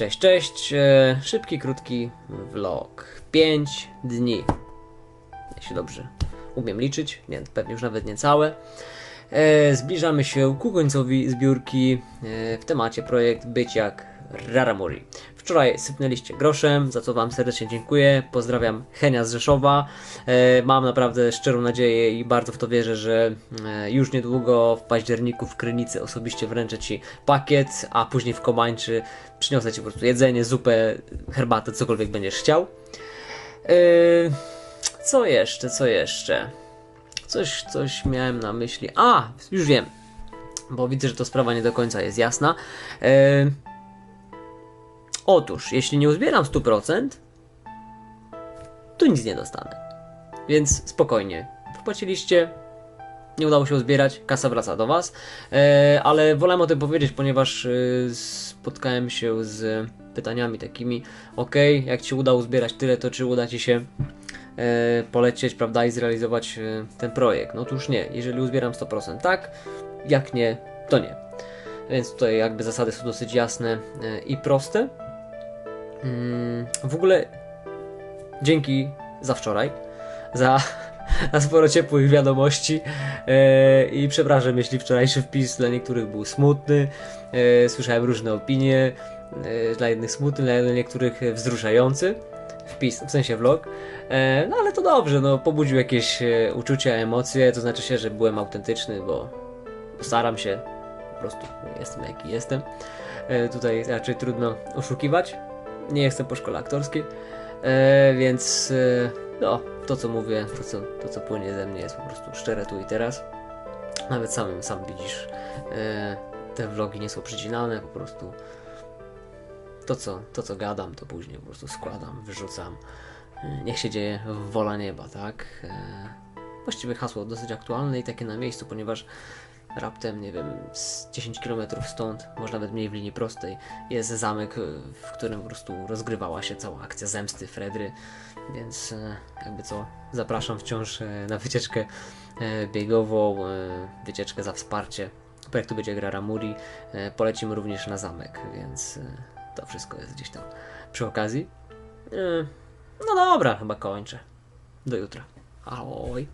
cześć, cześć. E, szybki, krótki vlog. 5 dni. Jeśli dobrze umiem liczyć, nie, pewnie już nawet nie całe. E, zbliżamy się ku końcowi zbiórki e, w temacie projekt Być jak Raramuri. Wczoraj sypnęliście groszem, za co Wam serdecznie dziękuję. Pozdrawiam Henia z Rzeszowa. E, mam naprawdę szczerą nadzieję i bardzo w to wierzę, że e, już niedługo w październiku w Krynicy osobiście wręczę Ci pakiet, a później w Komańczy przyniosę Ci po prostu jedzenie, zupę, herbatę, cokolwiek będziesz chciał. E, co jeszcze, co jeszcze? Coś, coś miałem na myśli. A, już wiem. Bo widzę, że to sprawa nie do końca jest jasna. E, otóż, jeśli nie uzbieram 100%, to nic nie dostanę. Więc spokojnie. Wpłaciliście, nie udało się uzbierać, kasa wraca do Was. E, ale wolałem o tym powiedzieć, ponieważ e, spotkałem się z pytaniami takimi: OK, jak Ci uda uzbierać tyle, to czy uda Ci się e, polecieć, prawda, i zrealizować e, ten projekt. No otóż nie, jeżeli uzbieram 100% tak, jak nie, to nie. Więc tutaj jakby zasady są dosyć jasne e, i proste. Mm, w ogóle dzięki za wczoraj, za, za sporo ciepłych wiadomości e, i przepraszam, jeśli wczorajszy wpis dla niektórych był smutny. E, słyszałem różne opinie, e, dla jednych smutny, dla niektórych wzruszający wpis, w sensie vlog. E, no ale to dobrze, no pobudził jakieś e, uczucia, emocje, to znaczy się, że byłem autentyczny, bo staram się, po prostu jestem jaki jestem. E, tutaj raczej trudno oszukiwać. Nie jestem po szkole aktorskiej, e, więc e, no, to co mówię, to co, to co płynie ze mnie jest po prostu szczere tu i teraz. Nawet sam, sam widzisz, e, te vlogi nie są przycinane, po prostu to co, to co gadam, to później po prostu składam, wyrzucam. E, Niech się dzieje wola nieba, tak? E, Właściwie hasło dosyć aktualne i takie na miejscu, ponieważ raptem, nie wiem, z 10 km stąd, może nawet mniej w linii prostej, jest zamek, e, w którym po prostu rozgrywała się cała akcja zemsty Fredry, więc e, jakby co, zapraszam wciąż e, na wycieczkę biegową, wycieczkę za wsparcie projektu będzie gra Ramuri, polecimy również na zamek, więc to wszystko jest gdzieś tam przy okazji. No dobra, chyba kończę. Do jutra. Ahoj.